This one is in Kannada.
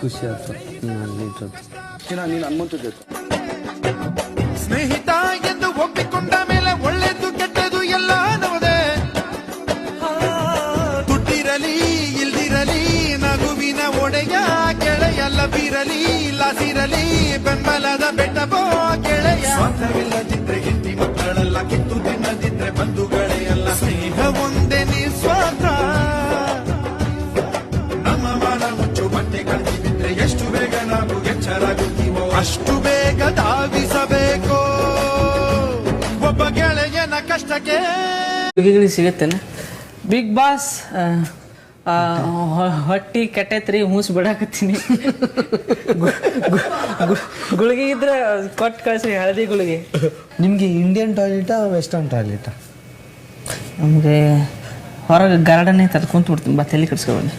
ಖುಷಿ ಆಯ್ತು ನೀನು ಸ್ನೇಹಿತ ಎಂದು ಒಪ್ಪಿಕೊಂಡ ಮೇಲೆ ಒಳ್ಳೆದು ಕೆಟ್ಟದು ಎಲ್ಲ ನೋದೆ ದುಡ್ಡಿರಲಿ ಇಲ್ದಿರಲಿ, ನಗುವಿನ ಒಡೆಯ ಗೆಳೆಯಲ್ಲ ಬೀರಲಿ, ಲಾಸಿರಲಿ. ಬಟ್ಟೆ ಕಳ್ತಿದ್ರೆ ಎಷ್ಟು ಬೇಗ ನಾವು ಎಚ್ಚರಾಗುತ್ತೀವೋ? ಅಷ್ಟು ಬೇಗ ಧಾವಿಸಬೇಕು. ಒಬ್ಬ ಗೆಳೆಯನ ಕಷ್ಟಕ್ಕೆ ಸಿಗುತ್ತೆ ಸಿಗತ್ತೇನ. ಬಿಗ್ ಬಾಸ್ ಹೊಟ್ಟಿ ಕೆಟ್ಟೈತ್ರಿ ಹೂಸ್ ಬಿಡಾಕತ್ತೀನಿ. ಗುಳಿಗೆ ಇದ್ರೆ ಕೊಟ್ಟು ಕಳಿಸ್ರಿ ಹಳದಿ ಗುಳಿಗೆ. ನಿಮಗೆ ಇಂಡಿಯನ್ ಟಾಯ್ಲೆಟಾ ವೆಸ್ಟರ್ನ್ ಟಾಯ್ಲೆಟಾ ನಮಗೆ ಹೊರಗೆ ಗಾರ್ಡನ್ ಐತೆ ಅದು ಕುಂತು ಬಿಡ್ತೀನಿ ಬಾ ತಲೆ ಕೆಡ್ಸ್ಕೊಬಂದು